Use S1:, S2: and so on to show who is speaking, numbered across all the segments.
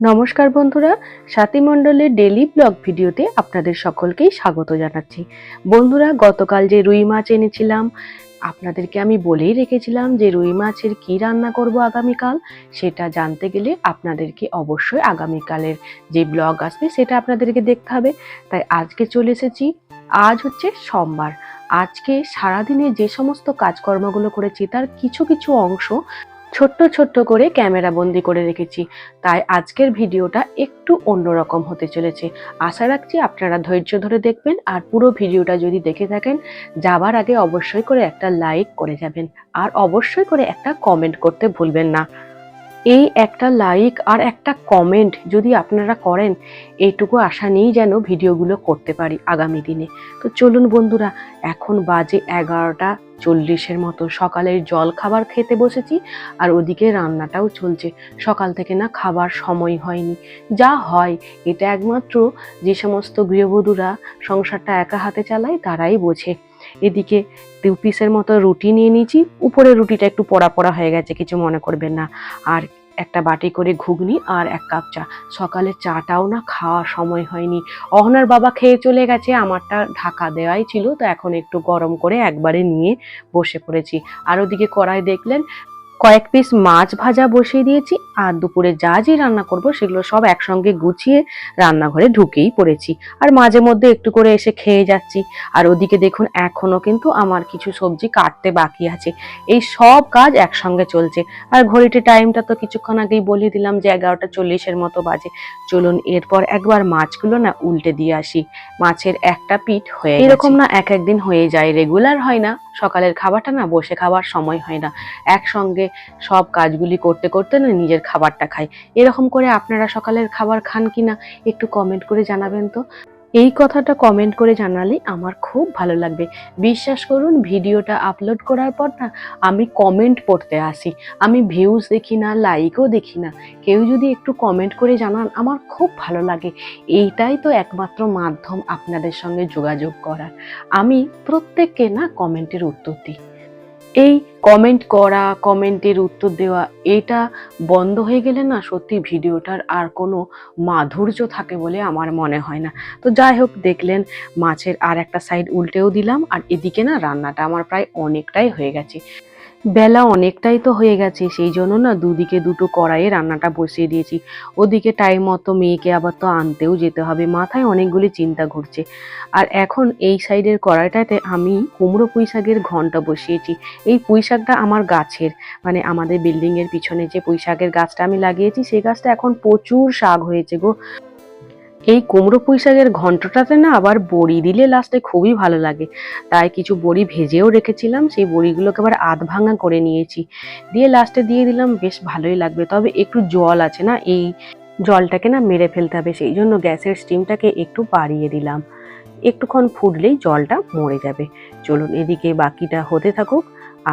S1: নমস্কার বন্ধুরা, সাথী মণ্ডলের ডেলি ব্লগ ভিডিওতে আপনাদের সকলকেই স্বাগত জানাচ্ছি। বন্ধুরা, গতকাল যে রুই মাছ এনেছিলাম, আপনাদেরকে আমি বলেই রেখেছিলাম যে রুই মাছের কি রান্না করব আগামীকাল, সেটা জানতে গেলে আপনাদেরকে অবশ্যই আগামীকালের যে ব্লগ আসবে সেটা আপনাদেরকে দেখতে হবে। তাই আজকে চলে এসেছি, আজ হচ্ছে সোমবার। আজকে সারাদিনে যে সমস্ত কাজকর্মগুলো করেছি, তার কিছু কিছু অংশ ছোট্ট ছোট্ট করে ক্যামেরা বন্দি করে রেখেছি। তাই আজকের ভিডিওটা একটু অন্যরকম হতে চলেছে। আশা রাখছি আপনারা ধৈর্য ধরে দেখবেন আর পুরো ভিডিওটা যদি দেখে থাকেন, যাবার আগে অবশ্যই করে একটা লাইক করে যাবেন। আর অবশ্যই করে একটা কমেন্ট করতে ভুলবেন না। এই একটা লাইক আর একটা কমেন্ট যদি আপনারা করেন, এইটুকু আশা নিয়েই যেন ভিডিওগুলো করতে পারি আগামী দিনে। তো চলুন বন্ধুরা, এখন বাজে এগারোটা চল্লিশের মতো। সকালের জল খাবার খেতে বসেছি আর ওদিকে রান্নাটাও চলছে। সকাল থেকে না খাবার সময় হয়নি। যা হয়, এটা একমাত্র যে সমস্ত গৃহবধূরা সংসারটা একা হাতে চালায়, তারাই বোঝে। এদিকে দু পিসের মতো রুটি নিয়ে নিয়েছি। উপরে রুটিটা একটু পড়া পড়া হয়ে গেছে, কিছু মনে করবেন না। আর একটা বাটি করে ঘুগনি আর এক কাপ চা। সকালে চাটাও না খাওয়ার সময় হয়নি। অহনার বাবা খেয়ে চলে গেছে, আমারটা ঢাকা দেওয়াই ছিল, তো এখন একটু গরম করে একবারে নিয়ে বসে পড়েছি। আর ওদিকে কড়াই দেখলেন কয়েক পিস মাছ ভাজা বসিয়ে দিয়েছি আর দুপুরে যা যে রান্না করব সেগুলো সব একসঙ্গে গুছিয়ে রান্নাঘরে ঢুকেই পড়েছি। আর মাঝে মধ্যে একটু করে এসে খেয়ে যাচ্ছি। আর ওদিকে দেখুন, এখনও কিন্তু আমার কিছু সবজি কাটতে বাকি আছে। এই সব কাজ একসঙ্গে চলছে। আর ঘড়িতে টাইমটা তো কিছুক্ষণ আগেই বলিয়ে দিলাম যে এগারোটা চল্লিশের মতো বাজে। চলুন, এরপর একবার মাছগুলো না উল্টে দিয়ে আসি। মাছের একটা পিঠ হয়ে এরকম না এক একদিন হয়ে যায়, রেগুলার হয় না। সকালের খাবারটা না বসে খাবার সময় হয় না। একসঙ্গে সব কাজগুলি করতে করতে না নিজের খাবারটা খাই। এরকম করে আপনারা সকালের খাবার খান কিনা একটু কমেন্ট করে জানাবেন তো। এই কথাটা কমেন্ট করে জানালে আমার খুব ভালো লাগবে। বিশ্বাস করুন, ভিডিওটা আপলোড করার পর না, আমি কমেন্ট পড়তে আসি। আমি ভিউজ দেখি না লাইকও দেখি না। কেউ যদি একটু কমেন্ট করে জানান, আমার খুব ভালো লাগে। এইটাই তো একমাত্র মাধ্যম আপনাদের সঙ্গে যোগাযোগ করার। আমি প্রত্যেককে না কমেন্টের উত্তর দিই। এই কমেন্ট করা কমেন্টের উত্তর দেওয়া, এটা বন্ধ হয়ে গেলে না সত্যি ভিডিওটার আর কোনো মাধুর্য থাকে বলে আমার মনে হয় না। তো যাই হোক, দেখলেন মাছের আর একটা সাইড উল্টেও দিলাম, আর এদিকে না রান্নাটা আমার প্রায় অনেকটাই হয়ে গেছে। বেলা অনেকটাই তো হয়ে গেছে, সেই জন্য না দুদিকে দুটো কড়াইয়ে রান্নাটা বসিয়ে দিয়েছি। ওদিকে টাইম মতো মেয়েকে আবার তো আনতেও যেতে হবে, মাথায় অনেকগুলি চিন্তা ঘুরছে। আর এখন এই সাইডের কড়াইটাতে আমি কুমড়ো পুঁই শাকের ঘণ্টা বসিয়েছি। এই পুঁই শাকটা আমার গাছের মানে আমাদের বিল্ডিংয়ের পিছনে যে পুঁই শাকের গাছটা আমি লাগিয়েছি সেই গাছটা এখন প্রচুর শাক হয়েছে গো। এই কুমড়ো পুঁই শাকের ঘন্টটাতে না আবার বড়ি দিলে লাস্টে খুবই ভালো লাগে। তাই কিছু বড়ি ভেজেও রেখেছিলাম, সেই বড়িগুলোকে আবার আধ ভাঙা করে নিয়েছি। দিয়ে লাস্টে দিয়ে দিলাম, বেশ ভালোই লাগবে। তবে একটু জল আছে না, এই জলটাকে না মেরে ফেলতে হবে, সেই জন্য গ্যাসের স্টিমটাকে একটু বাড়িয়ে দিলাম। একটুক্ষণ ফুটলেই জলটা মরে যাবে। চলুন এদিকে বাকিটা হতে থাকুক।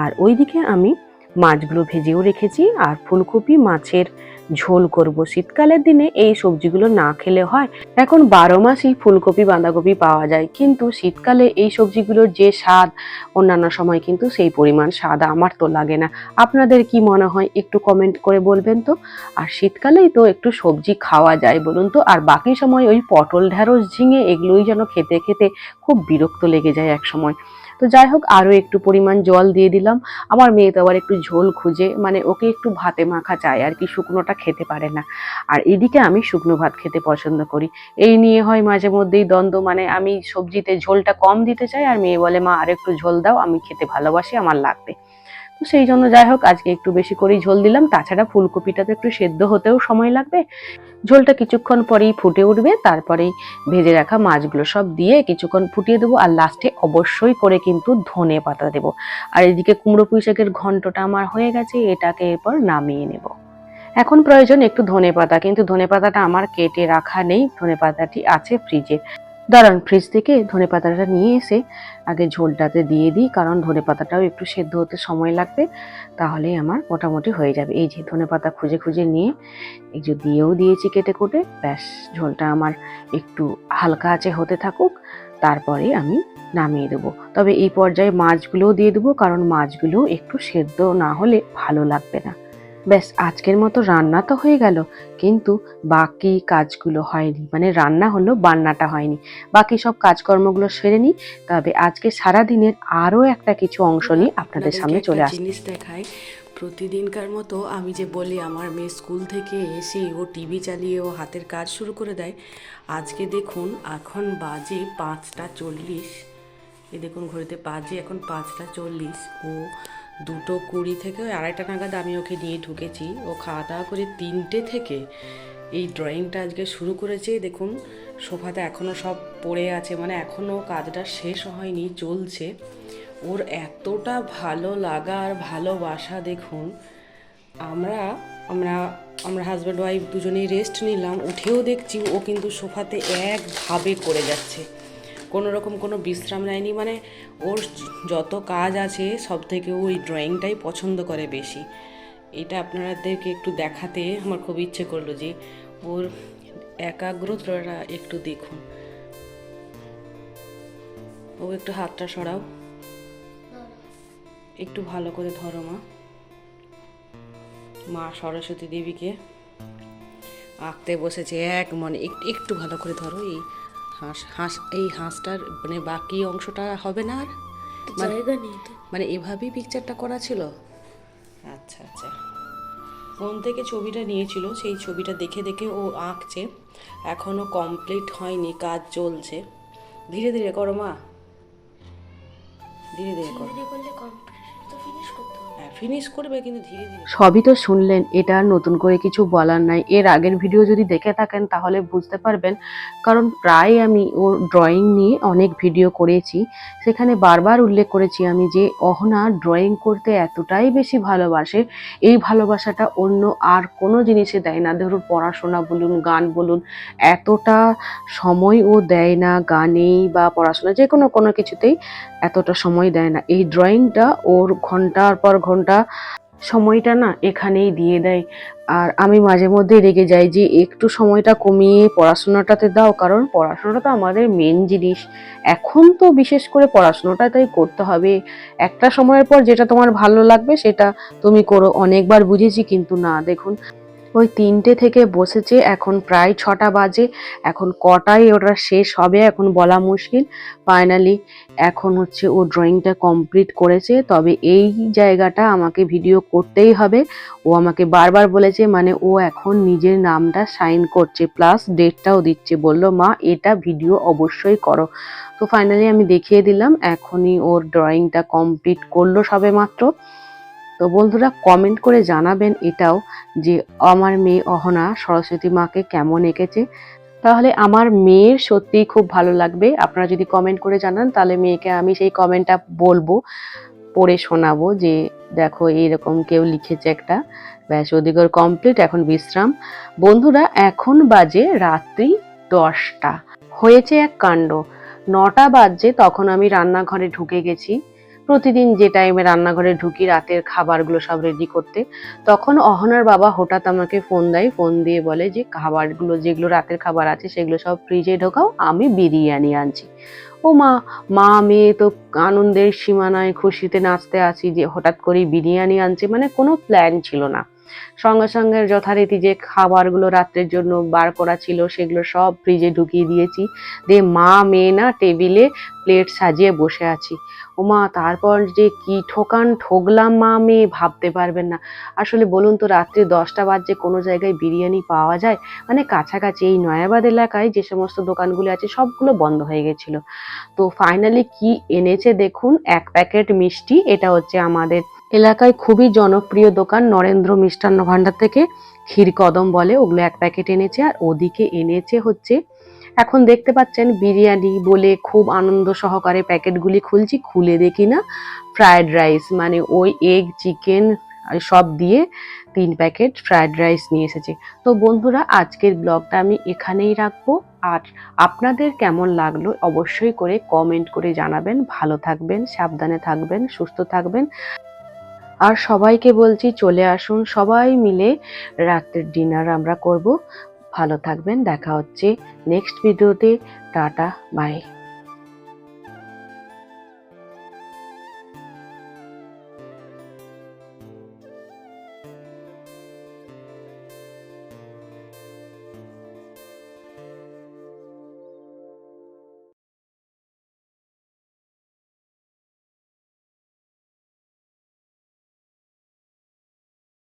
S1: আর ওইদিকে আমি মাছগুলো ভেজেও রেখেছি, আর ফুলকপি মাছের ঝোল করব। শীতকালের দিনে এই সবজিগুলো না খেলে হয়। এখন বারো মাসই ফুলকপি, বাঁধাকপি পাওয়া যায়। কিন্তু শীতকালে এই সবজিগুলোর যে স্বাদ, অন্যান্য সময় কিন্তু সেই পরিমাণ স্বাদ আমার তো লাগে না। আপনাদের কি মনে হয় একটু কমেন্ট করে বলবেন তো? আর শীতকালেই তো একটু সবজি খাওয়া যায় বলুন তো। আর বাকি সময় ওই পটল ঢ্যাঁড়স ঝিঙে এগুলোই যেন খেতে খেতে খুব বিরক্ত লেগে যায় এক সময় তো যাই হোক আরও একটু পরিমাণ জল দিয়ে দিলাম। আমার মেয়ে তো আবার একটু ঝোল খুঁজে মানে ওকে একটু ভাতে মাখা চায় আর কি শুকনোটা খেতে পারে না। আর এদিকে আমি শুকনো ভাত খেতে পছন্দ করি। এই নিয়ে হয় মাঝে মধ্যেই দ্বন্দ্ব মানে আমি সবজিতে ঝোলটা কম দিতে চাই, আর মেয়ে বলে, মা আর একটু ঝোল দাও, আমি খেতে ভালোবাসি, আমার লাগবে। তো সেই জন্য যাই হোক, আজকে একটু বেশি করেই ঝোল দিলাম। তাছাড়া ফুলকপিটা তো একটু সেদ্ধ হতেও সময় লাগবে। ঝোলটা কিছুক্ষণ পরেই ফুটে উঠবে। তারপরেই ভেজে রাখা মাছগুলো সব দিয়ে কিছুক্ষণ ফুটিয়ে দেবো। আর লাস্টে অবশ্যই করে কিন্তু ধনে পাতা দেবো। আর এদিকে কুমড়ো পুঁই শাকের ঘন্টটা আমার হয়ে গেছে। এটাকে এরপর নামিয়ে নেব। এখন প্রয়োজন একটু ধনে পাতা। কিন্তু ধনে পাতাটা আমার কেটে রাখা নেই। ধনে পাতাটি আছে ফ্রিজে। দাঁড়ান ফ্রিজ থেকে ধনে পাতাটা নিয়ে এসে আগে ঝোলটাতে দিয়ে দিই, কারণ ধনে পাতাটাও একটু সেদ্ধ হতে সময় লাগবে, তাহলেই আমার মোটামুটি হয়ে যাবে। এই যে ধনে পাতা খুঁজে খুঁজে নিয়ে এই যে দিয়েও দিয়েছি কেটে কুটে, ব্যাস, ঝোলটা আমার একটু হালকা আছে হতে থাকুক তারপরে আমি নামিয়ে দেবো। তবে এই পর্যায়ে মাছগুলোও দিয়ে দেবো, কারণ মাছগুলো একটু সেদ্ধ না হলে ভালো লাগবে না। ব্যাস আজকের মতো রান্না তো হয়ে গেল। কিন্তু বাকি কাজগুলো হয়নি। মানে রান্না হলো বান্নাটা হয়নি। বাকি সব কাজকর্মগুলো সেরে নিই। তবে আজকে সারা দিনের আরও একটা কিছু অংশ নিয়ে আপনাদের সামনে চলে আসি
S2: জিনিস দেখাই। প্রতিদিনকার মতো আমি যে বলি আমার মেয়ে স্কুল থেকে এসে ও টিভি চালিয়ে ও হাতের কাজ শুরু করে দেয়। আজকে দেখুন এখন বাজে পাঁচটা চল্লিশ। এই দেখুন ঘড়িতে বাজে এখন পাঁচটা চল্লিশ। ও দুটো কুড়ি থেকে ওই আড়াইটা নাগাদ আমি ওকে নিয়ে ঢুকেছি। ও খাওয়া দাওয়া করে তিনটে থেকে এই ড্রয়িংটা আজকে শুরু করেছে। দেখুন সোফাতে এখনও সব পড়ে আছে মানে এখনও কাজটা শেষ হয়নি, চলছে। ওর এতটা ভালো লাগা আর ভালোবাসা, দেখুন, আমরা আমরা আমরা হাজব্যান্ড ওয়াইফ দুজনেই রেস্ট নিলাম, উঠেও দেখছি ও কিন্তু সোফাতে একভাবে করে যাচ্ছে। কোনো রকম কোনো বিশ্রাম নেয়নি। মানে ওর যত কাজ আছে, সব থেকে ওই ড্রয়িংটাই পছন্দ করে বেশি। এটা আপনাদেরকে একটু দেখাতে আমার খুব ইচ্ছে করল যে ওর একাগ্রতাটা একটু দেখুন। ও একটু হাতটা সরাও। একটু ভালো করে ধরো মা। মা সরস্বতী দেবীকে। আঁকতে বসেছে এক মনে। একটু ভালো করে ধরো এই। হাঁস হাঁস এই হাঁসটার মানে বাকি অংশটা হবে না আর? মানে-
S3: জায়গা নেই
S2: মানে এভাবেই পিকচারটা করা ছিল? আচ্ছা আচ্ছা। ফোন থেকে ছবিটা নিয়েছিল সেই ছবিটা দেখে দেখে ও আঁকছে। এখনও কমপ্লিট হয়নি কাজ চলছে। ধীরে ধীরে করো মা। ধীরে ধীরে করো।
S3: ফিনিশ
S2: করবে কিন্তু ধীরে ধীরে।
S1: সবই তো শুনলেন, এটা আর নতুন করে কিছু বলার নাই। এর আগের ভিডিও যদি দেখে থাকেন তাহলে বুঝতে পারবেন, কারণ প্রায় আমি ওর ড্রয়িং নিয়ে অনেক ভিডিও করেছি। সেখানে বারবার উল্লেখ করেছি আমি যে অহনা ড্রয়িং করতে এতটাই বেশি ভালোবাসে, এই ভালোবাসাটা অন্য আর কোনো জিনিসে দেয় না। ধরুন পড়াশোনা বলুন, গান বলুন, এতটা সময় ও দেয় না গানেই বা পড়াশোনা যে কোনো কোনো কিছুতেই এতটা সময় দেয় না। এই ড্রয়িংটা ওর ঘণ্টার পর ঘণ্টা সময়টা না এখানেই দিয়ে দেয়। আর আমি মাঝে মধ্যে রেগে যাই যে একটু সময়টা কমিয়ে পড়াশোনাটাতে দাও, কারণ পড়াশোনাটা তো আমাদের মেন জিনিস। এখন তো বিশেষ করে পড়াশোনাটা তাই করতে হবে। একটা সময়ের পর যেটা তোমার ভালো লাগবে সেটা তুমি করো। অনেকবার বুঝেছি, কিন্তু না, দেখুন। ওই তিনটে থেকে বসেছে, এখন প্রায় ছটা বাজে, এখন কটায় ওটা শেষ হবে এখন বলা মুশকিল। ফাইনালি এখন হচ্ছে ও ড্রয়িংটা কমপ্লিট করেছে, তবে এই জায়গাটা আমাকে ভিডিও করতেই হবে। ও আমাকে বারবার বলেছে মানে ও এখন নিজের নামটা সাইন করছে প্লাস ডেটটাও দিচ্ছে, বলল, মা, এটা ভিডিও অবশ্যই করো। তো ফাইনালি আমি দেখিয়ে দিলাম, এখনই ওর ড্রয়িংটা কমপ্লিট করল সবে মাত্র। তো বন্ধুরা কমেন্ট করে জানাবেন এটাও যে আমার মেয়ে অহনা সরস্বতী মাকে কেমন এঁকেছে। তাহলে আমার মেয়ের সত্যিই খুব ভালো লাগবে। আপনারা যদি কমেন্ট করে জানান, তাহলে মেয়েকে আমি সেই কমেন্টটা বলব, পড়ে শোনাবো যে দেখো এইরকম কেউ লিখেছে একটা। ব্যাস ওদিকের কমপ্লিট এখন বিশ্রাম। বন্ধুরা, এখন বাজে রাত্রি দশটা। হয়েছে এক কাণ্ড। নটা বাজছে, তখন আমি রান্নাঘরে ঢুকে গেছি। প্রতিদিন যে টাইমে রান্নাঘরে ঢুকি, রাতের খাবারগুলো সব রেডি করতে, তখন অহনার বাবা হঠাৎ আমাকে ফোন দেয়। ফোন দিয়ে বলে যে, খাবারগুলো যেগুলো রাতের খাবার আছে, সেগুলো সব ফ্রিজে ঢোকাও, আমি বিরিয়ানি আনছি। ও মা মা মেয়ে তো আনন্দের সীমানায় খুশিতে নাচতে আছি যে, হঠাৎ করেই বিরিয়ানি আনছে মানে কোনো প্ল্যান ছিল না। সঙ্গে সঙ্গে যথারীতি যে খাবারগুলো রাত্রের জন্য বার করা ছিল, সেগুলো সব ফ্রিজে ঢুকিয়ে দিয়েছি। দিয়ে মা, মেয়ে না টেবিলে প্লেট সাজিয়ে বসে আছি। ও মা তারপর যে কি ঠোকান ঠোকলাম মা মেয়ে ভাবতে পারবেন না। আসলে বলুন তো, রাত্রি দশটা বাজে কোনো জায়গায় বিরিয়ানি পাওয়া যায়? মানে কাছাকাছি এই নয়াবাদ এলাকায় যে সমস্ত দোকানগুলি আছে, সবগুলো বন্ধ হয়ে গেছিল। তো ফাইনালি কি এনেছে দেখুন, এক প্যাকেট মিষ্টি, এটা হচ্ছে আমাদের এলাকায় খুবই জনপ্রিয় দোকান, নরেন্দ্র মিষ্টান্ন ভাণ্ডার থেকে ক্ষীর কদম বলে, ওগুলো এক প্যাকেট এনেছে। আর ওদিকে এনেছে হচ্ছে এখন দেখতে পাচ্ছেন বিরিয়ানি বলে খুব আনন্দ সহকারে প্যাকেটগুলি খুলছি, খুলে দেখি না। ফ্রায়েড রাইস মানে ওই এগ, চিকেন সব দিয়ে তিন প্যাকেট ফ্রায়েড রাইস নিয়ে এসেছে। তো বন্ধুরা, আজকের ব্লগটা আমি এখানেই রাখব। আর আপনাদের কেমন লাগল অবশ্যই করে কমেন্ট করে জানাবেন। ভালো থাকবেন, সাবধানে থাকবেন, সুস্থ থাকবেন। আর সবাইকে বলছি চলে আসুন, সবাই মিলে রাতের ডিনার আমরা করব। ভালো থাকবেন। দেখা হচ্ছে নেক্সট ভিডিওতে টাটা বাই